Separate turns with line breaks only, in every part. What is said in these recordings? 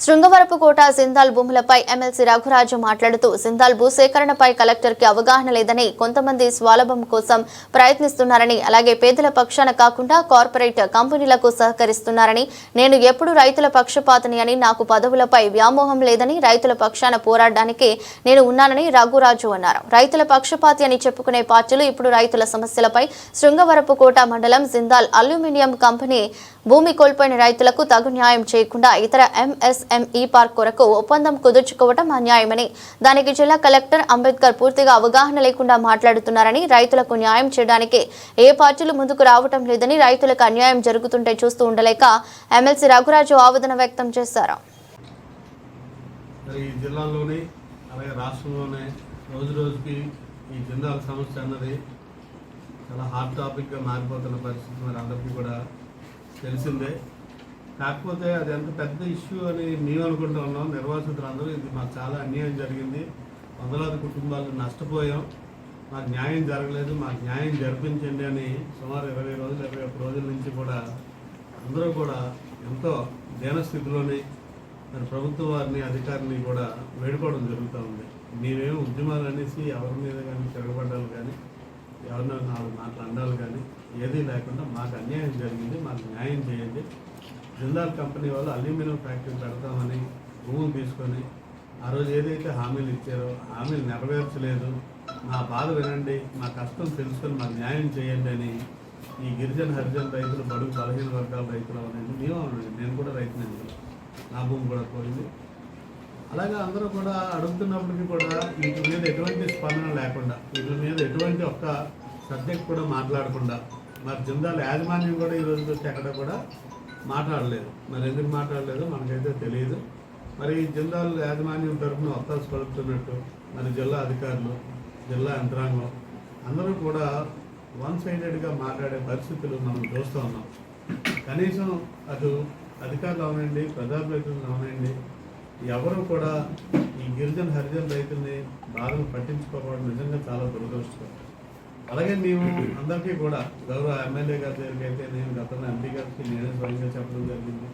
శృంగవరపుకోట సింధాల్ భూములపై ఎమ్మెల్సీ రఘురాజు మాట్లాడుతూ సింధాల్ భూసేకరణపై కలెక్టర్కి అవగాహన లేదని కొంతమంది స్వాలభం కోసం ప్రయత్నిస్తున్నారని అలాగే పేదల పక్షాన కాకుండా కార్పొరేట్ కంపెనీలకు సహకరిస్తున్నారని నేను ఎప్పుడు రైతుల పక్షపాతని అని నాకు పదవులపై వ్యామోహం లేదని రైతుల పక్షాన పోరాడడానికి నేను ఉన్నానని రఘురాజు అన్నారు. రైతుల పక్షపాతి అని చెప్పుకునే పార్టీలు ఇప్పుడు రైతుల సమస్యలపై శృంగవరపుకోట మండలం జిందాల్ అల్యూమినియం కంపెనీ భూమి కోల్పోయిన రైతులకు తగు న్యాయం చేయకుండా ఇతర ఎంఎస్ఎంఈ పార్క్ కొరకు ఒప్పందం కుదుర్చుకోవటం అన్యాయమని దానికి జిల్లా కలెక్టర్ అంబేద్కర్ పూర్తిగా అవగాహన లేకుండా మాట్లాడుతున్నారని రైతులకు న్యాయం చేయడానికి ఏ పార్టీలు ముందుకు రావటం లేదని రైతులకు అన్యాయం జరుగుతుంటే చూస్తూ ఉండలేక ఎమ్మెల్సీ రఘురాజు ఆవేదన వ్యక్తం చేశారు.
ఈ జిల్లాలోని అలాగే రాష్ట్రంలోనే రోజు రోజుకి ఈ జిందాల్ సమస్య అన్నది చాలా హాట్ టాపిక్గా మారిపోతున్న పరిస్థితి మరి అందరికీ కూడా తెలిసిందే. కాకపోతే అది ఎంత పెద్ద ఇష్యూ అని మేము అనుకుంటూ ఉన్నాం. నిర్వాసితులందరూ ఇది మాకు చాలా అన్యాయం జరిగింది. వందలాది కుటుంబాలు నష్టపోయాం. మాకు న్యాయం జరగలేదు. మాకు న్యాయం జరిపించండి అని సుమారు ఇరవై రోజులు ఇరవై ఒక్క రోజుల నుంచి కూడా అందరూ కూడా ఎంతో దీనస్థితిలోని మరి ప్రభుత్వం వారిని అధికారిని కూడా వేడుకోవడం జరుగుతూ ఉంది. మేమేమి ఉద్యమాలు అనేసి ఎవరి మీద కానీ తిరగబడ్డాలు కానీ ఎవరినైనా నాలుగు మాటలు అండాలు కానీ ఏదీ లేకుండా మాకు అన్యాయం జరిగింది మాకు న్యాయం చేయండి. జిందాల్ కంపెనీ వాళ్ళు అల్యూమినియం ఫ్యాక్టరీ పెడతామని భూములు తీసుకొని ఆ రోజు ఏదైతే హామీలు ఇచ్చారో హామీలు నెరవేర్చలేదు. మా బాధ వినండి మా కష్టం తెలుసుకొని మాకు న్యాయం చేయండి అని ఈ గిరిజన హరిజన రైతులు బడుగు బలహీన వర్గాల రైతులు అవనండి మేము అవునండి నేను కూడా రైతునండి నా భూమి కూడా పోయింది. అలాగే అందరూ కూడా అడుగుతున్నప్పటికీ కూడా వీటి మీద ఎటువంటి స్పందన లేకుండా వీటి మీద ఎటువంటి ఒక్క సబ్జెక్ట్ కూడా మాట్లాడకుండా మరి జిందాల్ యాజమాన్యం కూడా ఈ రోజు వచ్చి ఎక్కడ కూడా మాట్లాడలేదు. మరి ఎందుకు మాట్లాడలేదు? మనకైతే తెలియదు మరి జిందాల్ జిల్లాల యాజమాన్యం తరఫున ఒత్తాసు పలుకుతున్నట్టు మరి జిల్లా అధికారులు జిల్లా యంత్రాంగం అందరూ కూడా వన్ సైడెడ్గా మాట్లాడే పరిస్థితులు మనం చూస్తూ ఉన్నాం. కనీసం అటు అధికారులు అవనండి ప్రజాప్రతినిధులు అవనండి ఎవరు కూడా ఈ గిరిజన హరిజన రైతుల్ని బాధలు పట్టించుకోవడం నిజంగా చాలా దురదృష్టం. అలాగే మేము అందరికీ కూడా గౌరవ ఎమ్మెల్యే గారి దగ్గరికి అయితే నేను గతంలో ఎంపీ గారికి నేనే స్వయంగా చెప్పడం జరిగింది.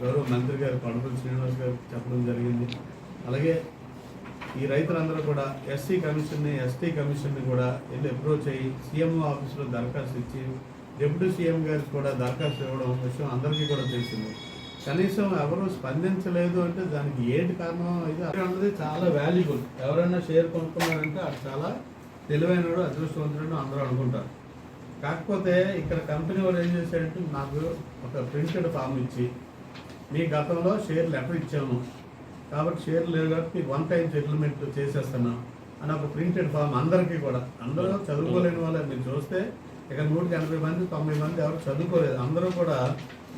గౌరవ మంత్రి గారు కొండపల్లి శ్రీనివాస్ గారు చెప్పడం జరిగింది. అలాగే ఈ రైతులందరూ కూడా ఎస్సీ కమిషన్ని ఎస్టీ కమిషన్ని కూడా వెళ్ళి అప్రోచ్ అయ్యి సీఎంఓ ఆఫీసులో దరఖాస్తు ఇచ్చి డిప్యూటీ సీఎం గారికి కూడా దరఖాస్తు ఇవ్వడం విషయం అందరికీ కూడా తెలిసింది. కనీసం ఎవరు స్పందించలేదు అంటే దానికి ఏంటి కారణం అయితే అన్నది చాలా వాల్యుబుల్ ఎవరైనా షేర్ కొనుక్కున్నారంటే అది చాలా తెలివైనడు అదృష్టవంతుడు అందరూ అనుకుంటారు. కాకపోతే ఇక్కడ కంపెనీ వాళ్ళు ఏం చేశారంటే నాకు ఒక ప్రింటెడ్ ఫామ్ ఇచ్చి మీ గతంలో షేర్ లెటర్ ఇచ్చాము. కాబట్టి షేర్ లేదు కాబట్టి మీకు వన్ టైం సెటిల్మెంట్ చేసేస్తున్నాం అని ఒక ప్రింటెడ్ ఫామ్ అందరికీ కూడా. అందరూ చదువుకోలేని వాళ్ళు మీరు చూస్తే ఇక్కడ నూటికి ఎనభై మంది తొంభై మంది ఎవరు చదువుకోలేదు. అందరూ కూడా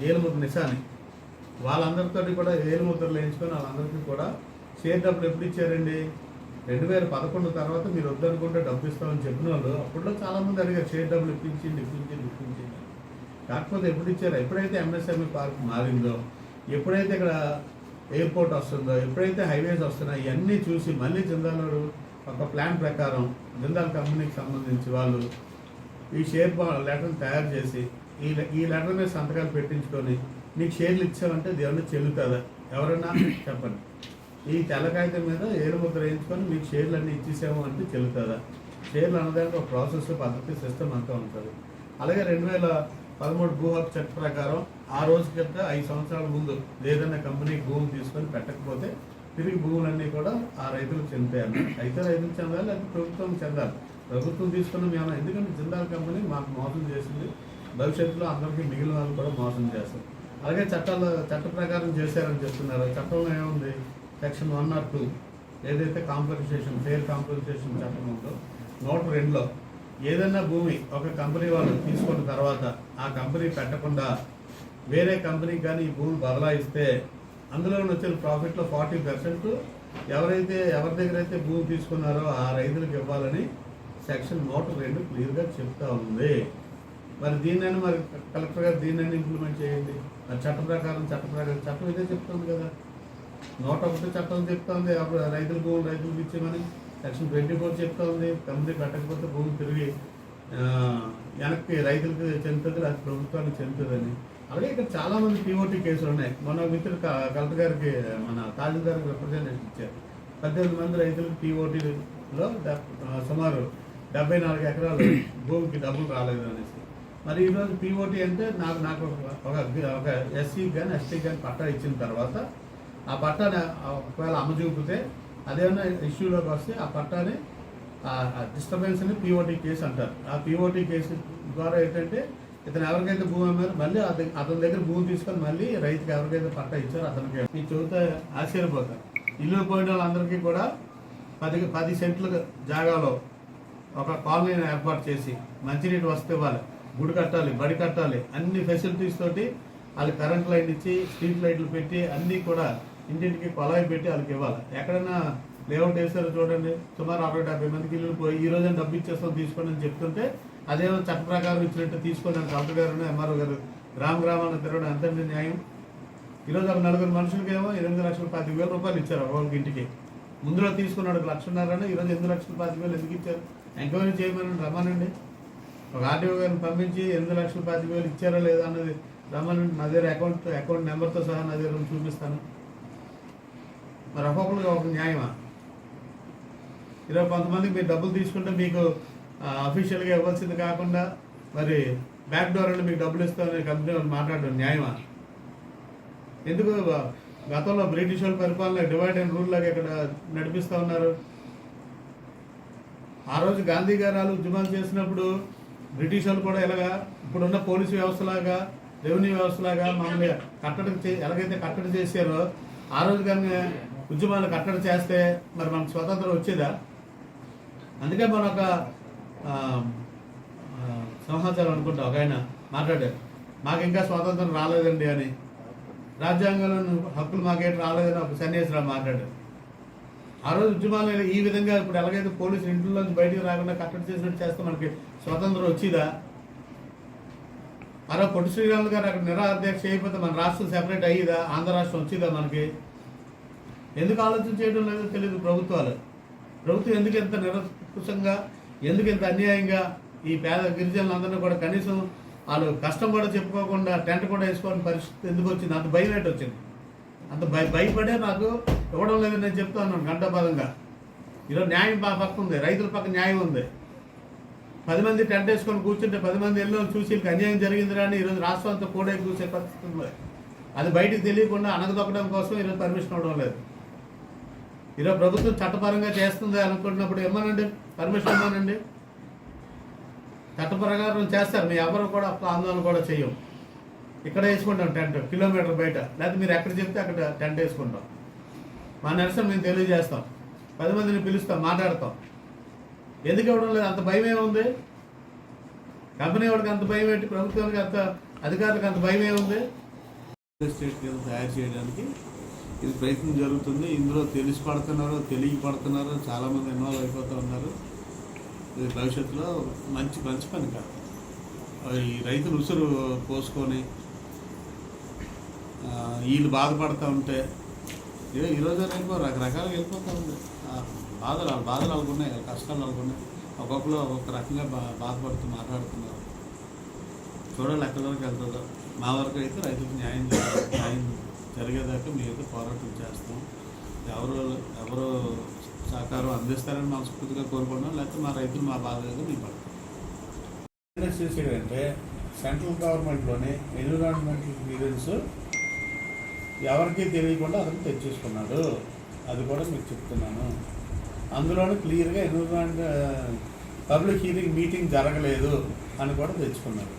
ఏలుముద్ర నిశాని. వాళ్ళందరితో కూడా ఏలుముద్రలు వేయించుకొని వాళ్ళందరికీ కూడా షేర్ డబ్బులు ఎప్పుడు ఇచ్చారండి? రెండు వేల పదకొండు తర్వాత మీరు వద్దనుకుంటే డబ్బు ఇస్తామని చెప్పిన వాళ్ళు అప్పట్లో చాలామంది అడిగారు షేర్ డబ్బులు ఇప్పించింది ఇప్పించింది ఇప్పించింది కాకపోతే ఎప్పుడు ఇచ్చారు? ఎప్పుడైతే ఎంఎస్ఎంఈ పార్క్ మారిందో ఎప్పుడైతే ఇక్కడ ఎయిర్పోర్ట్ వస్తుందో ఎప్పుడైతే హైవేస్ వస్తున్నాయో ఇవన్నీ చూసి మళ్ళీ జిందాలోడు ఒక ప్లాన్ ప్రకారం జిందాల్ కంపెనీకి సంబంధించి వాళ్ళు ఈ షేర్ లెటర్ తయారు చేసి ఈ ఈ లెటర్ మీద సంతకాలు పెట్టించుకొని నీకు షేర్లు ఇచ్చామంటే దేవుడిని చెల్లుతుందా ఎవరన్నా? చెప్పండి. ఈ తెల్ల కాగితం మీద ఏలు ముద్ర వేయించుకొని మీకు షేర్లు అన్నీ ఇచ్చేసాము అంటే చెల్లుతుందా షేర్లు అన్నదానికి ఒక ప్రాసెస్ పద్ధతి సిస్టమ్ అంతా ఉంటుంది. అలాగే రెండు వేల పదమూడు భూ హక్కు చట్ట ప్రకారం ఆ రోజు కింద ఐదు సంవత్సరాల ముందు ఏదైనా కంపెనీ భూమి తీసుకొని పెట్టకపోతే తిరిగి భూములన్నీ కూడా ఆ రైతులకు చెందుతాయి అయితే రైతులకు చెందాలి లేకపోతే ప్రభుత్వం చెందాలి. ప్రభుత్వం తీసుకున్న మేము. ఎందుకంటే జిందాల్ కంపెనీ మాకు మోసం చేసింది. భవిష్యత్తులో అందరికీ మిగిలిన వాళ్ళు కూడా మోసం చేస్తారు. అలాగే చట్టాలు చట్ట ప్రకారం చేశారని చెప్తున్నారు. చట్టంలో ఏముంది? సెక్షన్ వన్ నాట్ టూ ఏదైతే కాంపెన్సేషన్ ఫేర్ కాంపెన్సేషన్ చట్టం ఉందో నోట్ రెండులో ఏదైనా భూమి ఒక కంపెనీ వాళ్ళు తీసుకున్న తర్వాత ఆ కంపెనీ పెట్టకుండా వేరే కంపెనీకి కానీ ఈ భూమి బదలాయిస్తే అందులో వచ్చిన ప్రాఫిట్లో ఫార్టీ పర్సెంట్ ఎవరైతే ఎవరి దగ్గర అయితే భూమి తీసుకున్నారో ఆ రైతులకు ఇవ్వాలని సెక్షన్ నూట రెండు క్లియర్గా చెప్తా ఉంది. మరి దీన్నైనా మరి కలెక్టర్ గారు దీన్నైనా ఇంప్లిమెంట్ చేయండి? మరి చట్ట ప్రకారం చట్ట ప్రకారం చట్టం ఇదే చెప్తుంది కదా. నూట ఒకటి చట్టం చెప్తా ఉంది అప్పుడు రైతుల భూములు రైతులకు ఇచ్చేమని సెక్షన్ ట్వంటీ ఫోర్ చెప్తా ఉంది కంపెనీ కట్టకపోతే భూమి తిరిగి వెనక్కి రైతులకు చెందుతుంది అది ప్రభుత్వానికి చెందుతుందని. అలాగే ఇక్కడ చాలా మంది కేసులు ఉన్నాయి. మన మిత్రులు కలెక్టర్ గారికి మన తహసీల్దార్కి రిప్రజెంటేషన్ ఇచ్చారు. పద్దెనిమిది మంది రైతులకు పీఓటీలో సుమారు డెబ్బై నాలుగు ఎకరాలు భూమికి డబ్బులు రాలేదు అనేసి. మరి ఈరోజు పీఓటీ అంటే నాకు నాకు ఒక- ఒక ఒక కానీ ఎస్టీ కానీ పట్టా ఇచ్చిన తర్వాత ఆ పట్టాని ఒకవేళ అమ్మ చూపితే అదేమైనా ఇష్యూలోకి వస్తే ఆ పట్టాని డిస్టర్బెన్స్ని పిఓటి కేసు అంటారు. ఆ పిఓటీ కేసు ద్వారా ఏంటంటే ఇతను ఎవరికైతే భూమి అమ్మారో మళ్ళీ అతని అతని దగ్గర భూమి తీసుకొని మళ్ళీ రైతుకి ఎవరికైతే పట్టా ఇచ్చారో అతనికి మీ చూస్తే ఆశ్చర్యపోతారు. ఇల్లు పోయిన వాళ్ళందరికీ కూడా పది పది సెంట్ల జాగాలో ఒక కాలనీని ఏర్పాటు చేసి మంచినీటి వసతి ఇవ్వాలి గుడి కట్టాలి బడి కట్టాలి అన్ని ఫెసిలిటీస్ తోటి వాళ్ళకి కరెంట్ లైట్ ఇచ్చి స్ట్రీట్ లైట్లు పెట్టి అన్నీ కూడా ఇంటింటికి కొలాయి పెట్టి వాళ్ళకి ఇవ్వాలి. ఎక్కడైనా లేఅవుట్ వేసారో చూడండి సుమారు అరవై డెబ్బై మందికి ఇల్లు పోయి ఈ రోజు డబ్బు ఇచ్చేస్తాం తీసుకోండి అని చెప్తుంటే అదేమో చట్ట ప్రకారం ఇచ్చినట్టు తీసుకోండి అని కలెక్టర్ గారు ఎంఆర్ఓ గారు. గ్రామ గ్రామాలను తిరగడం ఎంతండి న్యాయం? ఈరోజు ఒక నలుగురు మనుషులకి ఏమో ఎనిమిది లక్షల పాతిక వేల రూపాయలు ఇచ్చారు వాళ్ళకి ఇంటికి. ముందులో తీసుకున్నాడు లక్షన్నరని ఈరోజు ఎనిమిది లక్షల పాతిక వేలు ఎందుకు ఇచ్చారు? ఎంక్వైరీ చేయమని రమ్మనండి. ఒక ఆర్టీఓ గారిని పంపించి ఎనిమిది లక్షల పాతిక వేలు ఇచ్చారా లేదా అన్నది రమ్మనండి. నా దగ్గర అకౌంట్ అకౌంట్ నెంబర్తో సహా నా దగ్గర చూపిస్తాను. మరి ఒక్కొక్కరికి ఒక న్యాయమా? ఈరోజు కొంతమందికి మీరు డబ్బులు తీసుకుంటే మీకు అఫీషియల్గా ఇవ్వాల్సింది కాకుండా మరి బ్యాక్ డోర్ అంటే మీకు డబ్బులు ఇస్తామని కంపెనీ వాళ్ళు మాట్లాడడం న్యాయమా? ఎందుకు గతంలో బ్రిటిష్ వాళ్ళ పరిపాలన డివైడ్ అండ్ రూల్ లాగా ఇక్కడ నడిపిస్తూ ఉన్నారు. ఆ రోజు గాంధీ గారు వాళ్ళు ఉద్యమాలు చేసినప్పుడు బ్రిటిష్ వాళ్ళు కూడా ఎలాగా ఇప్పుడున్న పోలీసు వ్యవస్థలాగా రెవెన్యూ వ్యవస్థలాగా మమ్మల్ని కట్టడి చే ఎలాగైతే కట్టడి చేశారో ఆ రోజు కానీ ఉద్యమాలు కట్టడి చేస్తే మరి మనకు స్వతంత్రం వచ్చేదా? అందుకే మన ఒక ఆ, అనుకుంటా ఒక ఆయన మాట్లాడారు. మాకు ఇంకా స్వాతంత్రం రాలేదండి అని. రాజ్యాంగంలో హక్కులు మాకేంటి రాలేదని ఒక సన్యాసిరావు మాట్లాడారు. ఆ రోజు ఉద్యమాలు ఈ విధంగా ఇప్పుడు ఎలాగైతే పోలీసులు ఇంట్లో బయటికి రాకుండా కట్టడి చేసినట్టు చేస్తే మనకి స్వతంత్రం వచ్చిదా? అలా పొట్టి శ్రీరాములు గారు అక్కడ నిరాధ్యక్ష అయిపోతే మన రాష్ట్రం సెపరేట్ అయ్యిదా? ఆంధ్ర రాష్ట్రం వచ్చిందా మనకి? ఎందుకు ఆలోచన చేయడం లేదో తెలియదు ప్రభుత్వాలు. ప్రభుత్వం ఎందుకు ఎంత నిరకుశంగా ఎందుకు ఇంత అన్యాయంగా ఈ పేద గిరిజనులందరినీ కూడా కనీసం వాళ్ళు కష్టం కూడా చెప్పుకోకుండా టెంట్ కూడా వేసుకోవాలని పరిస్థితి ఎందుకు వచ్చింది? అంత భయం ఏంటి వచ్చింది? అంత భయ భయపడే నాకు ఇవ్వడం లేదని నేను చెప్తాను ఉన్నాను గంటపదంగా ఈరోజు న్యాయం పక్క ఉంది. రైతుల పక్క న్యాయం ఉంది. పది మంది టెంట్ వేసుకొని కూర్చుంటే పది మంది ఎన్నో చూసి వీళ్ళకి అన్యాయం జరిగిందిరా అని ఈరోజు రాష్ట్రం అంతా కూడా చూసే పరిస్థితుల్లో అది బయటికి తెలియకుండా అనగదొక్కడం కోసం ఈరోజు పర్మిషన్ ఇవ్వడం లేదు. ఈరోజు ప్రభుత్వం చట్టపరంగా చేస్తుంది అనుకుంటున్నప్పుడు ఇమ్మనండి పర్మిషన్ ఇవ్వనండి చట్ట ప్రకారం చేస్తారు మీ ఎవరు కూడా ఆందోళన కూడా చేయం ఇక్కడ వేసుకుంటాం టెంట్ కిలోమీటర్ బయట. లేకపోతే మీరు ఎక్కడ చెప్తే అక్కడ టెంట్ వేసుకుంటాం. మా నిరసన మేము తెలియజేస్తాం. పది మందిని పిలుస్తాం మాట్లాడతాం. ఎందుకు ఇవ్వడం లేదు? అంత భయం ఏముంది? కంపెనీ వాడికి అంత భయం ఏంటి? ప్రభుత్వానికి అంత అధికారులకు అంత భయం ఏముంది? స్టేట్ కింద తయారు చేయడానికి ఇది ప్రయత్నం జరుగుతుంది. ఇందులో తెలిసి పడుతున్నారు తెలియ పడుతున్నారు చాలామంది ఇన్వాల్వ్ అయిపోతూ ఉన్నారు. ఇది భవిష్యత్తులో మంచి మంచి పని కాదు. ఈ రైతులు ఉసురు పోసుకొని వీళ్ళు బాధపడుతూ ఉంటే ఇదో ఈరోజు రేపు రకరకాలుగా వెళ్ళిపోతూ ఉంది. బాధలు వాళ్ళ బాధలు వాళ్ళకు వాళ్ళ కష్టాలు అనుకున్నాయి ఒక్కొక్కరు ఒక్కొక్క రకంగా బా బాధపడుతూ మాట్లాడుతున్నారు. చూడాలి ఎక్కడి వరకు వెళ్తుందో. మా వరకు అయితే రైతులకు న్యాయం న్యాయం జరిగేదాకా మేమైతే పోరాటం చేస్తాం. ఎవరు ఎవరు సహకారం అందిస్తారని మనస్ఫూర్తిగా కోరుకుంటున్నాం. లేకపోతే మా రైతులు మా బాధ ఏదో మేము పడతాం. చేసేదంటే సెంట్రల్ గవర్నమెంట్లోనే ఎన్విరాన్మెంటల్ క్లియరెన్స్ ఎవరికీ తెలియకుండా అతను తెచ్చేసుకున్నాడు. అది కూడా మీకు చెప్తున్నాను. అందులోనూ క్లియర్గా ఎన్విరాన్మెంట్ పబ్లిక్ హీరింగ్ మీటింగ్ జరగలేదు అని కూడా తెచ్చుకున్నారు.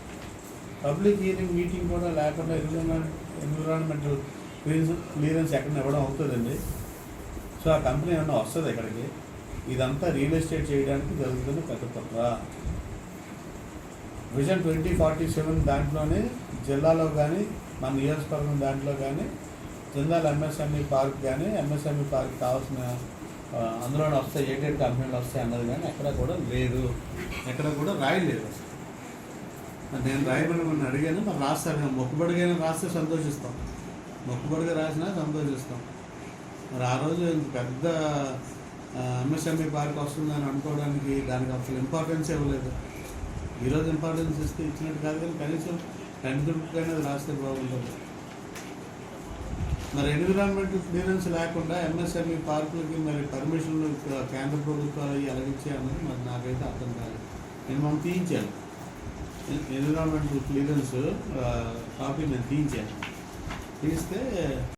పబ్లిక్ హీరింగ్ మీటింగ్ కూడా లేకుండా ఎన్విరాన్మెంట్ ఎన్విరాన్మెంటల్ క్లియరెన్స్ క్లియరెన్స్ ఎక్కడ ఇవ్వడం అవుతుందండి. సో ఆ కంపెనీ ఏమన్నా వస్తుంది ఇక్కడికి? ఇదంతా రియల్ ఎస్టేట్ చేయడానికి జరుగుతుంది పెద్ద తప్ప. విజన్ ట్వంటీ ఫార్టీ సెవెన్ దాంట్లోనే జిల్లాలో కానీ మన నియోజకవర్గం దాంట్లో కానీ జిల్లాలో ఎంఎస్ఎంఈ పార్క్ కానీ ఎంఎస్ఎంఈ పార్క్ కావాల్సిన అందులోనే వస్తాయి ఏటెడ్ కంపెనీలు వస్తాయి అన్నది కానీ ఎక్కడ కూడా లేదు. ఎక్కడ కూడా రాయలేదు అసలు. నేను రాయమని మొన్న అడిగాను మరి రాస్తారు మొక్కుబడిగా రాస్తే సంతోషిస్తాం. మొక్కుబడిగా రాసినా సంతోషిస్తాం. మరి ఆ రోజు పెద్ద ఎంఎస్ఎంఈ పార్క్ వస్తుందని అనుకోవడానికి దానికి అసలు ఇంపార్టెన్స్ ఇవ్వలేదు ఈరోజు ఇంపార్టెన్స్ ఇస్తే ఇచ్చినట్టు కాదు కానీ కనీసం టెన్త్కైనా అది రాస్తే బాగుంటుంది. మరి ఎన్విరాన్మెంట్ క్లియరెన్స్ లేకుండా ఎంఎస్ఎంఈ పార్కులకి మరి పర్మిషన్లు కేంద్ర ప్రభుత్వాలు అవి మరి నాకైతే అర్థం కాలేదు. నేను మనం తీయించాను. ఎన్విరాన్మెంట్ క్లియరెన్స్ కాపీ నేను తీయించాను. తీస్తే